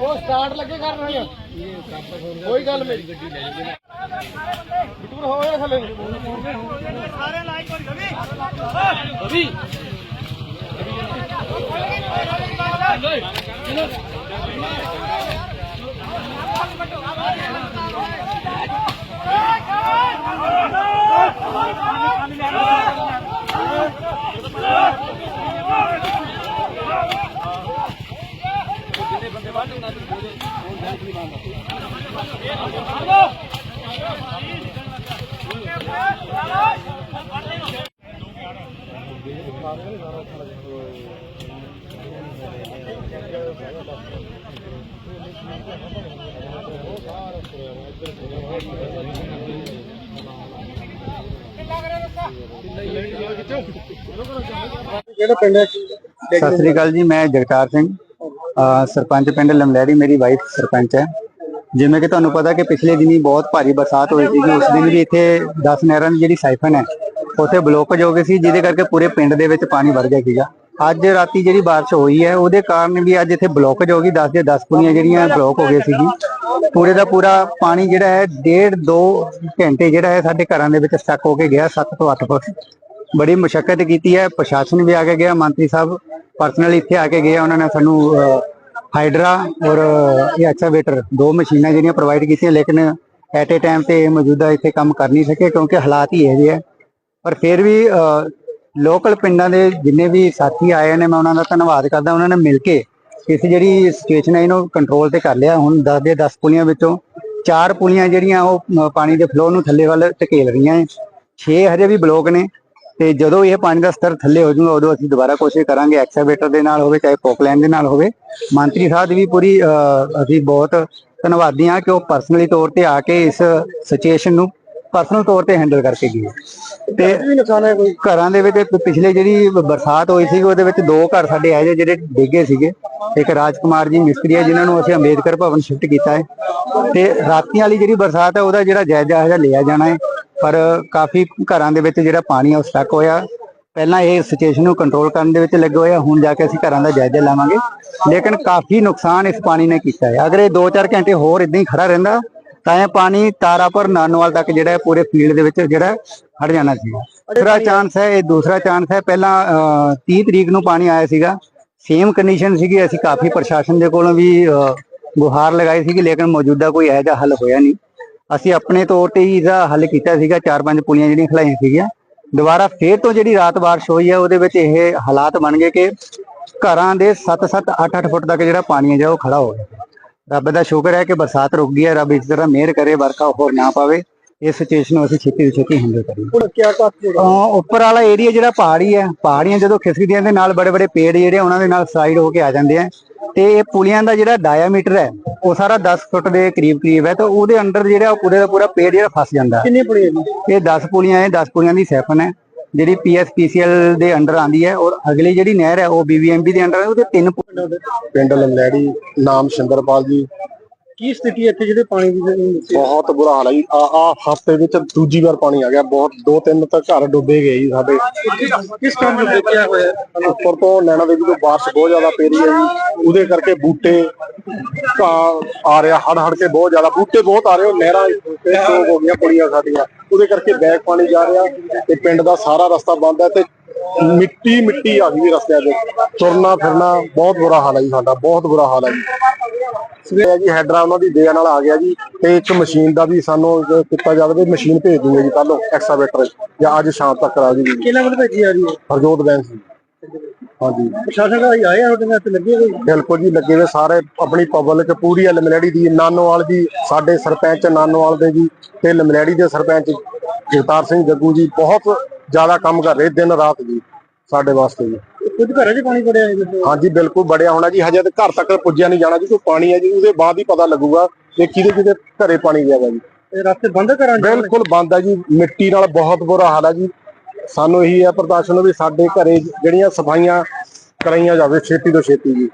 ਉਹ ਸਟਾਰਟ ਲੱਗੇ ਕਰਨ ਹੋਇਆ ਕੋਈ ਗੱਲ ਮੇਰੀ ਗੱਡੀ ਲੈ ਜਾਵੇ ਬਿਟੂਰ ਹੋ ਗਿਆ ਥੱਲੇ। ਸਾਰੇ ਲਾਈਕ ਕਰ ਗਵੀ ਕਿਹੜਾ ਪਿੰਡ ਹੈ ਸਤਿ ਸ੍ਰੀ ਅਕਾਲ ਜੀ ਮੈਂ ਜਗਤਾਰ ਸਿੰਘ। ਅਹ ਸਰਪੰਚ ਪਿੰਡ ਲਮਲੈੜੀ ਮੇਰੀ ਵਾਈਫ ਸਰਪੰਚ ਹੈ। ਜਿਵੇਂ ਕਿ ਤੁਹਾਨੂੰ ਪਤਾ ਕਿ ਪਿਛਲੇ ਦਿਨੀ ਬਹੁਤ ਭਾਰੀ ਬਰਸਾਤ ਹੋਈ ਸੀ ਉਸ ਦਿਨ ਵੀ ਇੱਥੇ 10 ਨਹਿਰਾਂ ਦੀ ਜਿਹੜੀ ਸਾਈਫਨ ਹੈ, ਉੱਥੇ ਬਲੋਕੇਜ ਹੋ ਗਈ ਸੀ, ਜਿਹਦੇ ਕਰਕੇ ਪੂਰੇ ਪਿੰਡ ਦੇ ਵਿੱਚ ਪਾਣੀ ਵੜ ਗਿਆ ਸੀਗਾ। ਅੱਜ ਰਾਤੀ ਜਿਹੜੀ ਬਾਰਿਸ਼ ਹੋਈ ਹੈ, ਉਹਦੇ ਕਾਰਨ ਵੀ ਅੱਜ ਇੱਥੇ ਬਲੋਕੇਜ ਹੋ ਗਈ 10 ਦੇ 10 ਕੁੜੀਆਂ ਜਿਹੜੀਆਂ ਬਲੋਕ ਹੋ ਗਈ ਸੀਗੀ। ਪੂਰੇ ਦਾ ਪੂਰਾ ਪਾਣੀ ਜਿਹੜਾ ਹੈ, ਡੇਢ ਦੋ ਘੰਟੇ ਜਿਹੜਾ ਹੈ ਸਾਡੇ ਘਰਾਂ ਦੇ ਵਿੱਚ ਸਟਕ ਹੋ ਕੇ ਗਿਆ 7 ਤੋਂ 8 ਫੁੱਟ। ਬੜੀ ਮੁਸ਼ਕਲ ਕੀਤੀ ਹੈ, ਪ੍ਰਸ਼ਾਸਨ ਵੀ ਆ ਕੇ ਗਿਆ, ਮੰਤਰੀ ਸਾਹਿਬ। ਪਰਸਨਲ ਇੱਥੇ ਆ ਕੇ ਗਿਆ, ਉਹਨਾਂ ਨੇ ਸਾਨੂੰ ਹਾਈਡਰਾ ਔਰ ਇਹ ਐਕਸਕੇਵੇਟਰ ਦੋ ਮਸ਼ੀਨਾਂ ਜਿਹੜੀਆਂ ਪ੍ਰੋਵਾਈਡ ਕੀਤੀਆਂ, ਲੇਕਿਨ ਐਟ ਏ ਟਾਈਮ ਤੇ ਮੌਜੂਦਾ ਇੱਥੇ ਕੰਮ ਕਰ ਨਹੀਂ ਸਕੇ ਕਿਉਂਕਿ ਹਾਲਾਤ ਹੀ ਇਹੋ ਜਿਹੇ ਹੈ ਪਰ ਫਿਰ ਵੀ ਲੋਕਲ ਪਿੰਡਾਂ ਦੇ ਜਿੰਨੇ ਵੀ ਸਾਥੀ ਆਏ ਨੇ, ਮੈਂ ਉਹਨਾਂ ਦਾ ਧੰਨਵਾਦ ਕਰਦਾ। ਉਹਨਾਂ ਨੇ ਮਿਲ ਕੇ ਇਸ ਜਿਹੜੀ ਸਿਚੁਏਸ਼ਨ ਹੈ, ਇਹਨੂੰ ਕੰਟਰੋਲ ਤੇ ਕਰ ਲਿਆ। ਹੁਣ 10 ਦੇ 10 ਪੁਲੀਆਂ ਵਿੱਚੋਂ ਚਾਰ ਪੁਲੀਆਂ ਜਿਹੜੀਆਂ ਉਹ ਪਾਣੀ ਦੇ ਫਲੋ ਨੂੰ ਥੱਲੇ ਵੱਲ ਧਕੇਲ ਰਹੀਆਂ ਹੈ 6 ਹਜੇ ਵੀ ਬਲੋਕ ਨੇ। ਤੇ ਜਦੋਂ ਇਹ ਪਾਣੀ ਦਾ ਸਤਰ ਥੱਲੇ ਹੋ ਜਾਊਗਾ, ਉਦੋਂ ਅਸੀਂ ਦੁਬਾਰਾ ਕੋਸ਼ਿਸ਼ ਕਰਾਂਗੇ ਐਕਸਕੇਵੇਟਰ ਦੇ ਨਾਲ ਹੋਵੇ, ਚਾਹੇ ਪੋਕਲੈਂਡ ਦੇ ਨਾਲ ਹੋਵੇ। ਮੰਤਰੀ ਸਾਹਿਬ ਵੀ ਪੂਰੀ ਅਸੀਂ ਬਹੁਤ ਧੰਨਵਾਦੀ ਹਾਂ ਕਿ ਉਹ ਪਰਸਨਲੀ ਤੌਰ ਤੇ ਆ ਕੇ ਇਸ ਸਿਚੁਏਸ਼ਨ ਨੂੰ ਪਰਸਨਲ ਤੌਰ ਤੇ ਹੈਂਡਲ ਕਰਕੇ ਗਏ। ਤੇ ਵੀ ਨੁਕਸਾਨ ਹੈ ਕੋਈ ਘਰਾਂ ਦੇ ਵਿੱਚ ਪਿਛਲੇ ਜਿਹੜੀ ਬਰਸਾਤ ਹੋਈ ਸੀ ਉਹਦੇ ਵਿੱਚ ਦੋ ਘਰ ਸਾਡੇ ਆਏ ਜਿਹੜੇ ਡਿੱਗੇ ਸੀਗੇ। ਇੱਕ ਰਾਜਕੁਮਾਰ ਜੀ, ਮਿਸਤਰੀ ਹੈ, ਜਿਨ੍ਹਾਂ ਨੂੰ ਅਸੀਂ ਅੰਬੇਦਕਰ ਭਵਨ ਸ਼ਿਫਟ ਕੀਤਾ ਹੈ। ਤੇ ਰਾਤੀਆਂ ਵਾਲੀ ਜਿਹੜੀ ਬਰਸਾਤ ਹੈ, ਉਹਦਾ ਜਿਹੜਾ ਜਾਇਜ਼ਾ ਹੈ ਲਿਆ ਜਾਣਾ ਹੈ। ਪਰ ਕਾਫੀ ਘਰਾਂ ਦੇ ਵਿੱਚ ਜਿਹੜਾ ਪਾਣੀ ਆ ਉਹ ਸਟਕ ਹੋਇਆ। ਪਹਿਲਾਂ ਇਹ ਸਿਚੁਏਸ਼ਨ ਨੂੰ ਕੰਟਰੋਲ ਕਰਨ ਦੇ ਵਿੱਚ ਲੱਗੇ ਹੋਏ ਆ ਹੁਣ ਜਾ ਕੇ ਅਸੀਂ ਘਰਾਂ ਦਾ ਜਾਇਜ਼ਾ ਲਾਵਾਂਗੇ। ਲੇਕਿਨ ਕਾਫੀ ਨੁਕਸਾਨ ਇਸ ਪਾਣੀ ਨੇ ਕੀਤਾ ਹੈ। ਅਗਰ ਇਹ 2-4 ਘੰਟੇ ਹੋਰ ਇਦਾਂ ਹੀ ਖੜਾ ਰਹਿੰਦਾ ਤਾਂ ਇਹ ਪਾਣੀ ਤਾਰਾਪੁਰ ਨਾਨੋਵਾਲ ਤੱਕ ਜਿਹੜਾ ਹੈ ਪੂਰੇ ਫੀਲਡ ਦੇ ਵਿੱਚ ਜਿਹੜਾ ਖੜ ਜਾਣਾ ਸੀ ਦੂਸਰਾ ਚਾਂਸ ਹੈ ਇਹ ਦੂਸਰਾ ਚਾਂਸ ਹੈ ਪਹਿਲਾਂ ਅਹ, 30 ਤਰੀਕ ਨੂੰ ਪਾਣੀ ਆਇਆ ਸੀਗਾ। ਸੇਮ ਕੰਡੀਸ਼ਨ ਸੀਗੀ ਅਸੀਂ ਕਾਫੀ ਪ੍ਰਸ਼ਾਸਨ ਦੇ ਕੋਲੋਂ ਵੀ ਅਹ, ਗੁਹਾਰ ਲਗਾਈ ਸੀਗੀ ਲੇਕਿਨ ਮੌਜੂਦਾ ਕੋਈ ਇਹੋ ਜਿਹਾ ਹੱਲ ਹੋਇਆ ਨਹੀਂ। ਅਸੀਂ ਆਪਣੇ ਤੌਰ ਤੇ ਹੀ ਇਹਦਾ ਹੱਲ ਕੀਤਾ ਸੀਗਾ, ਚਾਰ ਪੰਜ ਪੁਲੀਆਂ ਜਿਹੜੀਆਂ ਖਲਾਈਆਂ ਸੀਗੀਆਂ। ਦੁਬਾਰਾ ਫੇਰ ਤੋਂ ਜਿਹੜੀ ਰਾਤ ਬਾਰਿਸ਼ ਹੋਈ ਹੈ ਉਹਦੇ ਵਿੱਚ ਇਹ ਹਾਲਾਤ ਬਣ ਗਏ ਕਿ ਘਰਾਂ ਦੇ 7-7 8-8 ਫੁੱਟ ਤੱਕ ਜਿਹੜਾ ਪਾਣੀ ਹੈ ਜਿਹੜਾ ਉਹ ਖੜਾ ਹੋ ਗਿਆ। ਰੱਬ ਦਾ ਸ਼ੁਕਰ ਹੈ ਕਿ ਬਰਸਾਤ ਰੁਕ ਗਈ ਹੈ ਰੱਬ ਇਸ ਤਰ੍ਹਾਂ ਮਿਹਰ ਕਰੇ, ਵਰਖਾ ਹੋਰ ਨਾ ਪਾਵੇ। ਇਸ ਸਿਚੁਏਸ਼ਨ ਨੂੰ ਅਸੀਂ ਛੇਤੀ ਤੋਂ ਛੇਤੀ ਹੈਂਡਲ ਕਰੀਏ ਹੁਣ ਕੀ ਅਹ ਉੱਪਰ ਵਾਲਾ ਏਰੀਆ ਜਿਹੜਾ ਪਹਾੜੀ ਹੈ ਪਹਾੜੀਆਂ ਜਦੋਂ ਖਿਸਕਦੀਆਂ ਦੇ ਨਾਲ ਬੜੇ ਬੜੇ ਪੇੜ ਜਿਹੜੇ ਉਹਨਾਂ ਦੇ ਨਾਲ ਸਾਈਡ ਹੋ ਕੇ ਆ ਜਾਂਦੇ ਆ। ਤੇ ਇਹ ਪੁਲੀਆਂ ਦਾ ਜਿਹੜਾ ਡਾਇਆਮੀਟਰ ਹੈ ਉਹ ਸਾਰਾ 10 ਫੁੱਟ ਦੇ ਕਰੀਬ ਕਰੀਬ ਹੈ ਤਾਂ ਉਹਦੇ ਅੰਡਰ ਜਿਹੜਾ ਉਹ ਪੂਰੇ ਦਾ ਪੂਰਾ ਪੇੜ ਜਿਹੜਾ ਫਸ ਜਾਂਦਾ। ਕਿੰਨੀ ਜੀ ਇਹ 10 ਪੁਲੀਆਂ ਹੈ 10 ਪੁਲੀਆਂ ਦੀ ਸੈਫਨ ਹੈ ਜਿਹੜੀ ਪੀਐਸਪੀਸੀਐਲ ਦੇ ਅੰਡਰ ਆਂਦੀ ਹੈ ਔਰ ਅਗਲੀ ਜਿਹੜੀ ਨਹਿਰ ਹੈ ਉਹ ਬੀਬੀਐਮਬੀ ਦੇ ਅੰਡਰ ਹੈ ਉਹਦੇ ਤਿੰਨ ਪਿੰਡ ਲੰਗੜੀ ਨਾਮ ਸ਼ਿੰਦਰਪਾਲ ਜੀ ਕੀ ਸਥਿਤੀ ਹੈ ਇੱਥੇ ਜਿਹੜੇ ਪਾਣੀ ਦੀ ਬਹੁਤ ਬੁਰਾ ਹਾਲ ਹੈ ਜੀ। ਆ ਆ ਹਫ਼ਤੇ ਵਿੱਚ ਦੂਜੀ ਵਾਰ ਪਾਣੀ ਆ ਗਿਆ। ਬਹੁਤ ਦੋ ਤਿੰਨ ਤਾਂ ਘਰ ਡੁੱਬੇ ਗਏ ਜੀ ਸਾਡੇ। ਕਿਸ ਕੰਮ ਨੂੰ ਦੇਖਿਆ ਹੋਇਆ ਉੱਪਰ ਤੋਂ ਨੈਣਾ ਦੇਵੀ ਤੋਂ ਬਾਰਿਸ਼ ਬਹੁਤ ਜ਼ਿਆਦਾ ਪੈ ਰਹੀ ਹੈ ਜੀ। ਉਹਦੇ ਕਰਕੇ ਬੂਟੇ ਆ ਰਿਹਾ ਹੜ ਹੜ ਕੇ ਬਹੁਤ ਜ਼ਿਆਦਾ। ਬੂਟੇ ਬਹੁਤ ਆ ਰਹੇ ਉਹ ਨਹਿਰਾਂ ਤੇ ਹੋ ਗਈਆਂ ਕੁੜੀਆਂ ਸਾਡੀਆਂ। ਉਹਦੇ ਕਰਕੇ ਬੈਕ ਪਾਣੀ ਜਾ ਰਿਹਾ। ਤੇ ਪਿੰਡ ਦਾ ਸਾਰਾ ਰਸਤਾ ਬੰਦ ਹੈ ਤੇ ਮਿੱਟੀ ਮਿੱਟੀ ਆ ਗਈ ਰਸਤਿਆਂ 'ਚ ਤੁਰਨਾ ਫਿਰਨਾ ਬਹੁਤ ਬੁਰਾ ਹਾਲ ਹੈ ਜੀ ਸਾਡਾ ਬਹੁਤ ਬੁਰਾ ਹਾਲ ਹੈ ਜੀ। ਸਵੇਰੇ ਜੀ ਹੈਡਰਾ ਉਹਨਾਂ ਦੀ ਦੇਣ ਨਾਲ ਆ ਗਿਆ ਜੀ ਤੇ ਇੱਕ ਮਸ਼ੀਨ ਦਾ ਵੀ ਸਾਨੂੰ ਕੀਤਾ ਜਾਵੇ ਮਸ਼ੀਨ ਭੇਜ ਦੂੰਗੇ ਜੀ ਕੱਲ ਐਕਸਾਵੇਟਰ ਜਾਂ ਅੱਜ ਸ਼ਾਮ ਤੱਕ ਕਰਾ ਜੀ। ਕਿਹਨਾਂ ਵੱਲ ਭੇਜੀ ਜਾ ਰਹੀ ਹੈ ਹਰਜੋਤ ਬੈਂਕ ਸੀ ਹਾਂਜੀ। ਪ੍ਰਸ਼ਾਸਨ ਦਾ ਆਏ ਆ ਉਹਦੇ ਨਾਲ ਲੱਗੇ ਹੋਏ? ਬਿਲਕੁਲ ਜੀ ਲੱਗੇ ਹੋਏ ਸਾਰੇ ਆਪਣੀ ਪਬਲਿਕ ਪੂਰੀ ਹੈ ਲਮਲੇੜੀ ਦੀ ਨਾਨੋਵਾਲ ਦੀ ਸਾਡੇ ਸਰਪੰਚ ਨਾਨੋਵਾਲ ਦੇ ਜੀ ਤੇ ਲਮਲੇੜੀ ਦੇ ਸਰਪੰਚ ਜਗਤਾਰ ਸਿੰਘ ਜੱਗੂ ਜੀ ਬਹੁਤ ਜ਼ਿਆਦਾ ਕੰਮ ਕਰ ਰਹੇ ਦਿਨ ਰਾਤ ਜੀ ਸਾਡੇ ਵਾਸਤੇ ਜੀ। ਕੁਝ ਘਰਾਂ 'ਚ ਪਾਣੀ ਪੜਿਆ ਹੈ ਹਾਂਜੀ ਬਿਲਕੁਲ ਬੜਿਆ ਹੋਣਾ ਜੀ ਹਜੇ ਤੇ ਘਰ ਤੱਕ ਪੁੱਜਿਆ ਨਹੀਂ ਜਾਣਾ ਜੀ ਕੋਈ ਪਾਣੀ ਹੈ ਜੀ ਉਹਦੇ ਬਾਅਦ ਹੀ ਪਤਾ ਲੱਗੂਗਾ ਕਿ ਕਿਹਦੇ ਕਿਹਦੇ ਘਰੇ ਪਾਣੀ ਗਿਆ ਵਾ ਜੀ। ਇਹ ਰਸਤੇ ਬੰਦ ਕਰਾਂ ਬਿਲਕੁਲ ਬੰਦ ਹੈ ਜੀ ਮਿੱਟੀ ਨਾਲ ਬਹੁਤ ਬੁਰਾ ਹਾਲ ਹੈ ਜੀ। ਸਾਨੂੰ ਇਹੀ ਹੈ ਪ੍ਰਸ਼ਾਸਨ ਨੂੰ ਵੀ ਸਾਡੇ ਘਰੇ ਜਿਹੜੀਆਂ ਸਫਾਈਆਂ ਕਰਾਈਆਂ ਜਾਵੇ ਛੇਤੀ ਤੋਂ ਛੇਤੀ ਜੀ।